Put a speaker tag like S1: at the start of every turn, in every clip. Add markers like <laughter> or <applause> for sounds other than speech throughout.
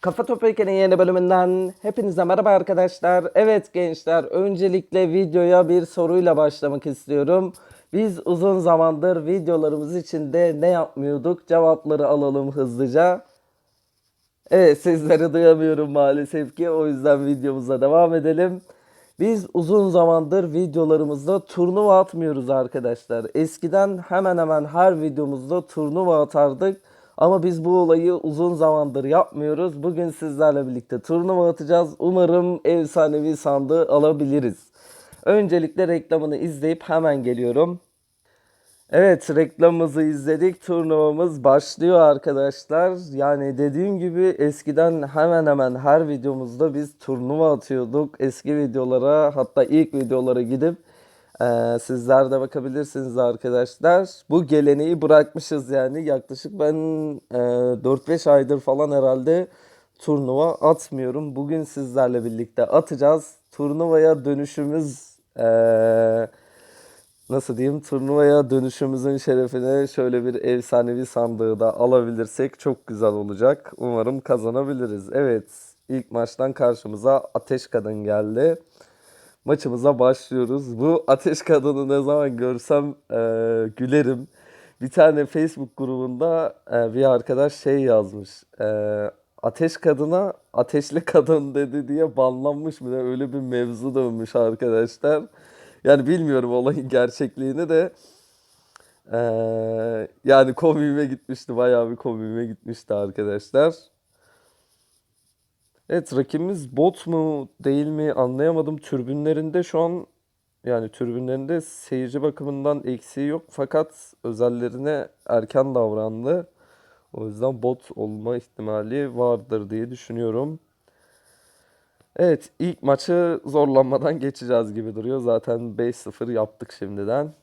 S1: Kafa Topik'in yeni bölümünden hepinize merhaba arkadaşlar. Evet gençler, öncelikle videoya bir soruyla başlamak istiyorum. Biz uzun zamandır videolarımız içinde ne yapmıyorduk? Cevapları alalım hızlıca. Evet sizleri duyamıyorum maalesef ki o yüzden videomuza devam edelim. Biz uzun zamandır videolarımızda turnuva atmıyoruz arkadaşlar. Eskiden hemen hemen her videomuzda turnuva atardık. Ama biz bu olayı uzun zamandır yapmıyoruz. Bugün sizlerle birlikte turnuva atacağız. Umarım efsanevi sandığı alabiliriz. Öncelikle reklamını izleyip hemen geliyorum. Evet reklamımızı izledik. Turnuvamız başlıyor arkadaşlar. Yani dediğim gibi eskiden hemen hemen her videomuzda biz turnuva atıyorduk. Eski videolara hatta ilk videolara gidip eee, sizler de bakabilirsiniz arkadaşlar. Bu geleneği bırakmışız yani. Yaklaşık ben eee 4-5 aydır falan herhalde turnuva atmıyorum. Bugün sizlerle birlikte atacağız. Turnuvaya dönüşümüz eee nasıl diyeyim turnuvaya dönüşümüzün şerefine şöyle bir efsanevi sandığı da alabilirsek çok güzel olacak. Umarım kazanabiliriz. Evet ilk maçtan karşımıza Ateş Kadın geldi. Maçımıza başlıyoruz. Bu Ateş Kadını ne zaman görsem e, gülerim. Bir tane Facebook grubunda e, bir arkadaş şey yazmış. E, Ateş Kadına ateşli kadın dedi diye banlanmış mı öyle bir mevzu dönmüş arkadaşlar. Yani bilmiyorum olayın gerçekliğini de eee, yani komiğime gitmişti. Bayağı bir komiğime gitmişti arkadaşlar. Evet rakibimiz bot mu değil mi anlayamadım. Türbünlerinde şu an yani türbünlerinde seyirci bakımından eksiği yok. Fakat özellerine erken davrandı. O yüzden bot olma ihtimali vardır diye düşünüyorum. Evet, ilk maçı zorlanmadan <laughs> geçeceğiz gibi duruyor. Zaten 5-0 yaptık şimdiden.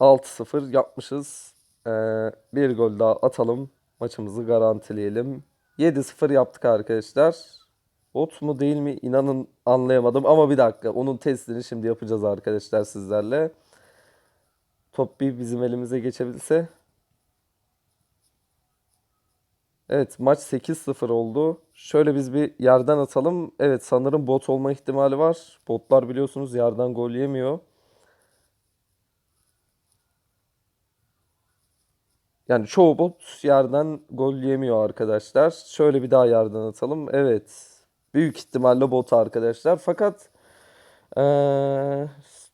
S1: 6-0 yapmışız. Ee, bir gol daha atalım. Maçımızı garantileyelim. 7-0 yaptık arkadaşlar. Bot mu değil mi inanın anlayamadım. Ama bir dakika onun testini şimdi yapacağız arkadaşlar sizlerle. Top bir bizim elimize geçebilse. Evet maç 8-0 oldu. Şöyle biz bir yerden atalım. Evet sanırım bot olma ihtimali var. Botlar biliyorsunuz yerden gol yemiyor. Yani çoğu bot yerden gol yemiyor arkadaşlar. Şöyle bir daha yerden atalım. Evet. Büyük ihtimalle bot arkadaşlar. Fakat eee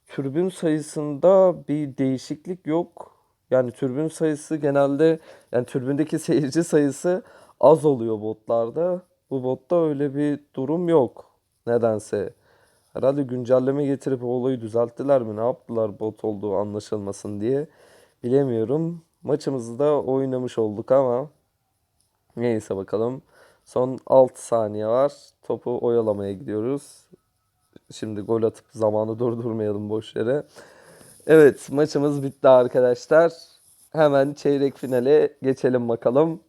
S1: türbün sayısında bir değişiklik yok. Yani türbün sayısı genelde yani türbündeki <laughs> seyirci sayısı az oluyor botlarda. Bu botta öyle bir durum yok. Nedense. Herhalde güncelleme getirip olayı düzelttiler mi? Ne yaptılar bot olduğu anlaşılmasın diye. Bilemiyorum. Maçımızı da oynamış olduk ama neyse bakalım. Son 6 saniye var. Topu oyalamaya gidiyoruz. Şimdi gol atıp zamanı <laughs> durdurmayalım boş yere. Evet maçımız bitti arkadaşlar. Hemen çeyrek finale geçelim bakalım.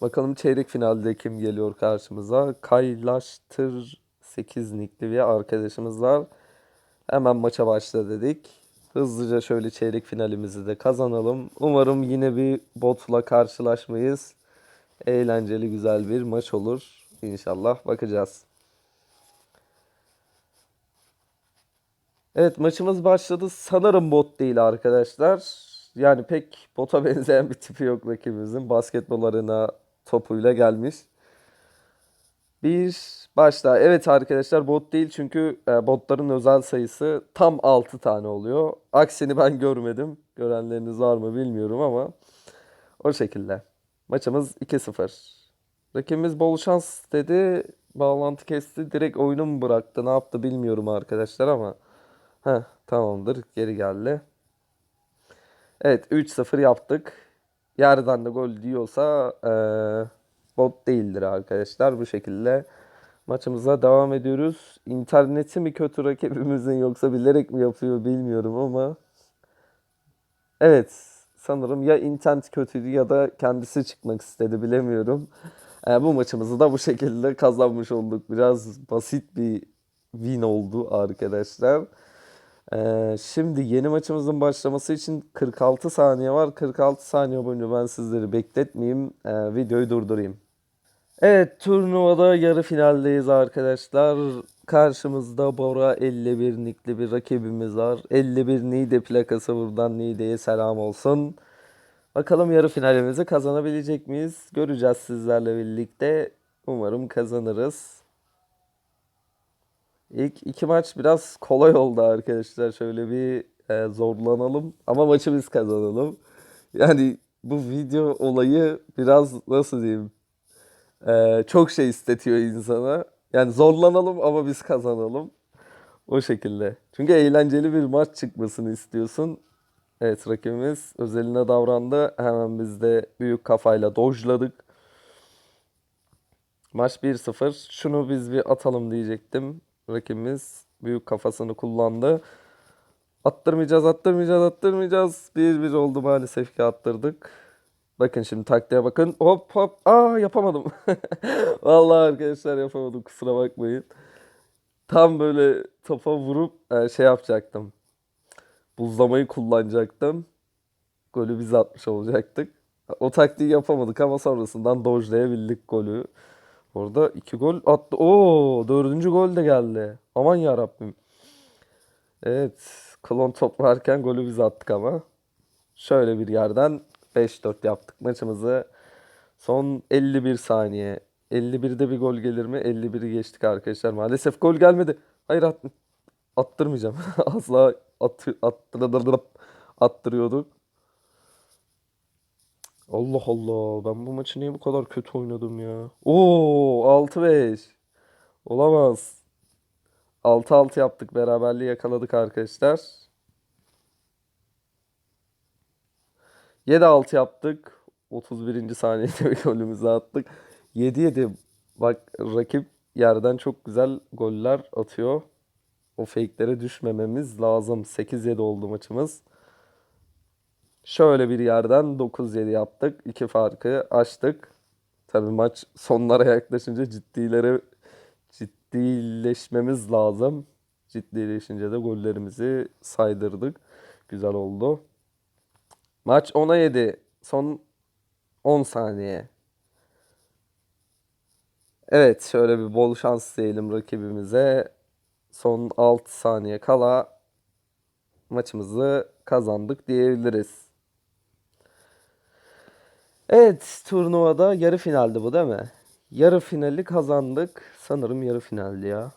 S1: Bakalım çeyrek finalde kim geliyor karşımıza? Kaylaştır 8 nickli bir arkadaşımız var. Hemen maça başla dedik. Hızlıca şöyle çeyrek finalimizi de kazanalım. Umarım yine bir botla karşılaşmayız. Eğlenceli güzel bir maç olur. İnşallah bakacağız. Evet maçımız başladı. Sanırım bot değil arkadaşlar. Yani pek bota <laughs> benzeyen bir tipi yok rakibimizin. Basketbol arena topuyla gelmiş. Bir başla. Evet arkadaşlar bot değil çünkü e, botların özel sayısı tam 6 tane oluyor. Aksini ben görmedim. Görenleriniz var mı bilmiyorum ama o şekilde. Maçımız 2-0. Rakibimiz bol şans dedi. Bağlantı kesti. Direkt oyunu mu bıraktı? Ne yaptı bilmiyorum arkadaşlar ama. Heh, tamamdır. Geri geldi. Evet 3-0 yaptık. Yerden de gol diyorsa eee, bot değildir arkadaşlar. Bu şekilde maçımıza devam ediyoruz. İnterneti mi kötü rakibimizin yoksa bilerek mi yapıyor bilmiyorum ama. Evet sanırım ya internet kötüydü ya da kendisi çıkmak istedi bilemiyorum. Eee, bu maçımızı da bu şekilde kazanmış olduk. Biraz basit bir win oldu arkadaşlar. Ee, şimdi yeni maçımızın başlaması için 46 saniye var. 46 saniye boyunca ben sizleri bekletmeyeyim. Ee, videoyu durdurayım. Evet, turnuvada yarı finaldeyiz arkadaşlar. Karşımızda Bora 51 nikli bir rakibimiz var. 51 Niğde plakası buradan Niğde'ye selam olsun. Bakalım yarı finalimizi kazanabilecek miyiz? Göreceğiz sizlerle birlikte. Umarım kazanırız. İlk iki maç biraz kolay oldu arkadaşlar. Şöyle bir e, zorlanalım ama maçı biz kazanalım. Yani bu video olayı biraz nasıl diyeyim? E, çok şey istetiyor insana. Yani zorlanalım ama biz kazanalım. O şekilde. Çünkü eğlenceli bir maç çıkmasını istiyorsun. Evet rakibimiz özeline davrandı. Hemen biz de büyük kafayla dojladık. Maç 1-0. Şunu biz bir atalım diyecektim. Rakibimiz büyük kafasını kullandı. Attırmayacağız, attırmayacağız, attırmayacağız. 1-1 oldu maalesef ki attırdık. Bakın şimdi taktiğe bakın. Hop hop. Aa yapamadım. <laughs> Vallahi arkadaşlar yapamadım. Kusura bakmayın. Tam böyle topa vurup e, şey yapacaktım. Buzlamayı kullanacaktım. Golü biz atmış olacaktık. O taktiği yapamadık ama sonrasından dojlayabildik golü. Orada iki gol attı. Oo, dördüncü gol de geldi. Aman ya Rabbim. Evet, klon toplarken golü biz attık ama. Şöyle bir yerden 5-4 yaptık maçımızı. Son 51 saniye. 51'de bir gol gelir mi? 51'i geçtik arkadaşlar. Maalesef gol gelmedi. Hayır at, attırmayacağım. <laughs> Asla at, attır, attırıyorduk. Allah Allah. Ben bu maçı niye bu kadar kötü oynadım ya? Oo 6-5. Olamaz. 6-6 yaptık. Beraberliği yakaladık arkadaşlar. 7-6 yaptık. 31. saniyede golümüzü attık. 7-7. Bak rakip yerden çok güzel goller atıyor. O fake'lere düşmememiz lazım. 8-7 oldu maçımız. Şöyle bir yerden 9-7 yaptık. İki farkı açtık. Tabii maç sonlara yaklaşınca ciddilere ciddileşmemiz lazım. Ciddileşince de gollerimizi saydırdık. Güzel oldu. Maç 10'a 7. Son 10 saniye. Evet, şöyle bir bol şans diyelim rakibimize. Son 6 saniye kala maçımızı kazandık diyebiliriz. Evet, turnuvada yarı finaldi bu değil mi? Yarı finali kazandık. Sanırım yarı finaldi ya.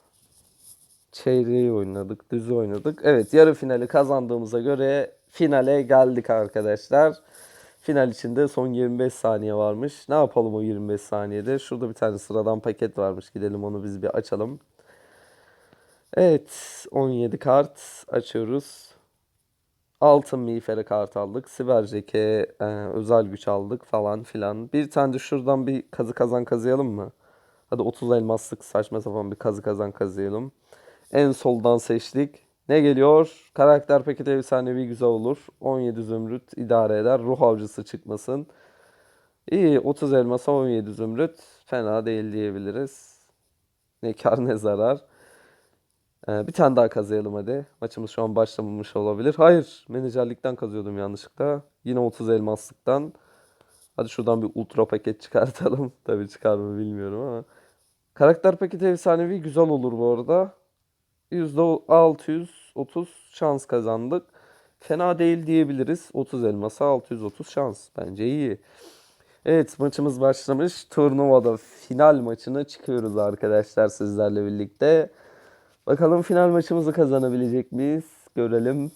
S1: Çeyreği oynadık, düzü oynadık. Evet, yarı finali kazandığımıza göre finale geldik arkadaşlar. Final içinde son 25 saniye varmış. Ne yapalım o 25 saniyede? Şurada bir tane sıradan paket varmış. Gidelim onu biz bir açalım. Evet, 17 kart açıyoruz. Altın miğfere kart aldık. Siber Jeke, e, özel güç aldık falan filan. Bir tane de şuradan bir kazı kazan kazıyalım mı? Hadi 30 elmaslık saçma sapan bir kazı kazan kazıyalım. En soldan seçtik. Ne geliyor? Karakter paketi efsanevi güzel olur. 17 zümrüt idare eder. Ruh avcısı çıkmasın. İyi 30 elmasa 17 zümrüt. Fena değil diyebiliriz. Ne kar ne zarar. Ee, bir tane daha kazıyalım hadi. Maçımız şu an başlamamış olabilir. Hayır, menajerlikten kazıyordum yanlışlıkla. Yine 30 elmaslıktan. Hadi şuradan bir ultra paket çıkartalım. <laughs> Tabii çıkar mı bilmiyorum ama. Karakter paketi efsanevi güzel olur bu arada. %630 şans kazandık. Fena değil diyebiliriz. 30 elmasa 630 şans. Bence iyi. Evet maçımız başlamış. Turnuvada final maçına çıkıyoruz arkadaşlar sizlerle birlikte. Bakalım final maçımızı kazanabilecek miyiz? Görelim.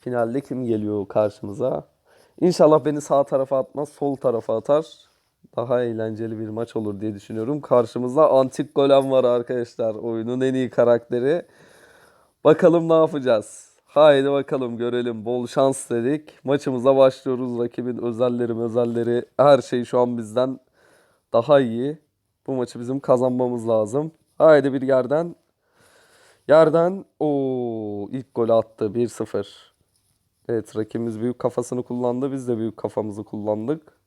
S1: Finalde kim geliyor karşımıza? İnşallah beni sağ tarafa atmaz, sol tarafa atar. Daha eğlenceli bir maç olur diye düşünüyorum. Karşımızda Antik Golem var arkadaşlar. Oyunun en iyi karakteri. Bakalım ne yapacağız? Haydi bakalım görelim. Bol şans dedik. Maçımıza başlıyoruz. Rakibin özelleri özelleri her şey şu an bizden daha iyi. Bu maçı bizim kazanmamız lazım. Haydi bir yerden. Yerden o ilk golü attı 1-0. Evet rakibimiz büyük kafasını kullandı. Biz de büyük kafamızı kullandık.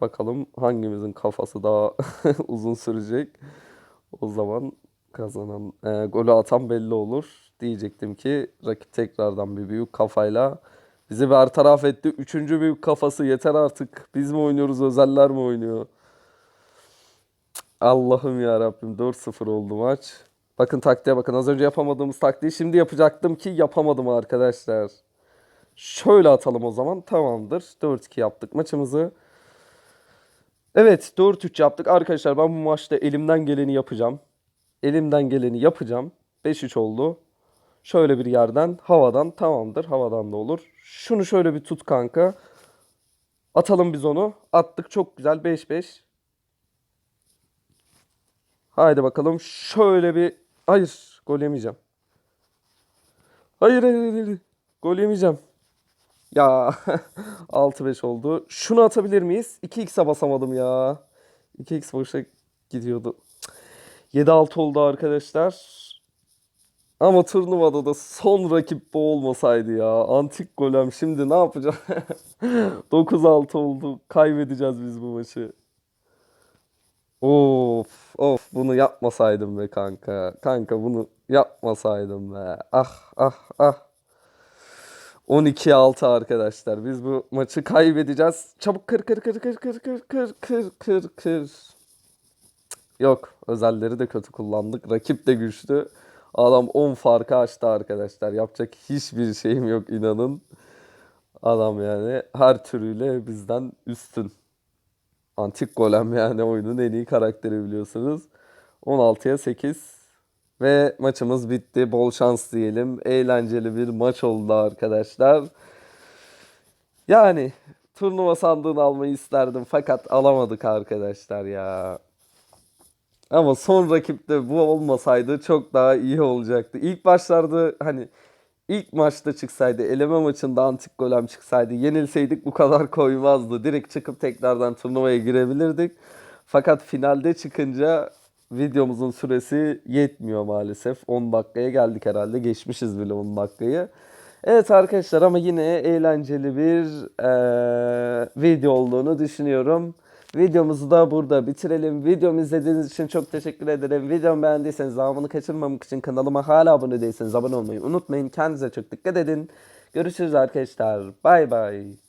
S1: Bakalım hangimizin kafası daha <laughs> uzun sürecek. O zaman kazanan, e, golü atan belli olur. Diyecektim ki rakip tekrardan bir büyük kafayla bizi bertaraf etti. Üçüncü büyük kafası yeter artık. Biz mi oynuyoruz, özeller mi oynuyor? Allah'ım ya Rabbim 4-0 oldu maç. Bakın taktiğe bakın. Az önce yapamadığımız taktiği şimdi yapacaktım ki yapamadım arkadaşlar. Şöyle atalım o zaman. Tamamdır. 4-2 yaptık maçımızı. Evet 4-3 yaptık. Arkadaşlar ben bu maçta elimden geleni yapacağım. Elimden geleni yapacağım. 5-3 oldu. Şöyle bir yerden havadan tamamdır. Havadan da olur. Şunu şöyle bir tut kanka. Atalım biz onu. Attık çok güzel 5-5. Haydi bakalım şöyle bir... Hayır gol yemeyeceğim. Hayır hayır hayır. Gol yemeyeceğim. Ya <laughs> 6-5 oldu. Şunu atabilir miyiz? 2x'e basamadım ya. 2x boşa gidiyordu. Cık. 7-6 oldu arkadaşlar. Ama turnuvada da son rakip bu olmasaydı ya. Antik golem şimdi ne yapacağım? 9-6 oldu. Kaybedeceğiz biz bu maçı. Of of bunu yapmasaydım be kanka. Kanka bunu yapmasaydım be. Ah ah ah. 12-6 arkadaşlar. Biz bu maçı kaybedeceğiz. Çabuk kır kır kır kır kır kır kır kır kır kır. Yok özelleri de kötü kullandık. Rakip de güçlü. Adam 10 farkı açtı arkadaşlar. Yapacak hiçbir şeyim yok inanın. Adam yani her türüyle bizden üstün. Antik golem yani oyunun en iyi karakteri biliyorsunuz. 16'ya 8 ve maçımız bitti. Bol şans diyelim. Eğlenceli bir maç oldu arkadaşlar. Yani turnuva sandığını almayı isterdim fakat alamadık arkadaşlar ya. Ama son rakipte bu olmasaydı çok daha iyi olacaktı. İlk başlarda hani ilk maçta çıksaydı, eleme maçında antik golem çıksaydı, yenilseydik bu kadar koymazdı. Direkt çıkıp tekrardan turnuvaya girebilirdik. Fakat finalde çıkınca videomuzun süresi yetmiyor maalesef. 10 dakikaya geldik herhalde. Geçmişiz bile 10 dakikayı. Evet arkadaşlar ama yine eğlenceli bir eee, video olduğunu düşünüyorum. Videomuzu da burada bitirelim. Videomu izlediğiniz için çok teşekkür ederim. Videomu beğendiyseniz devamını kaçırmamak için kanalıma hala abone değilseniz abone olmayı unutmayın. Kendinize çok dikkat edin. Görüşürüz arkadaşlar. Bay bay.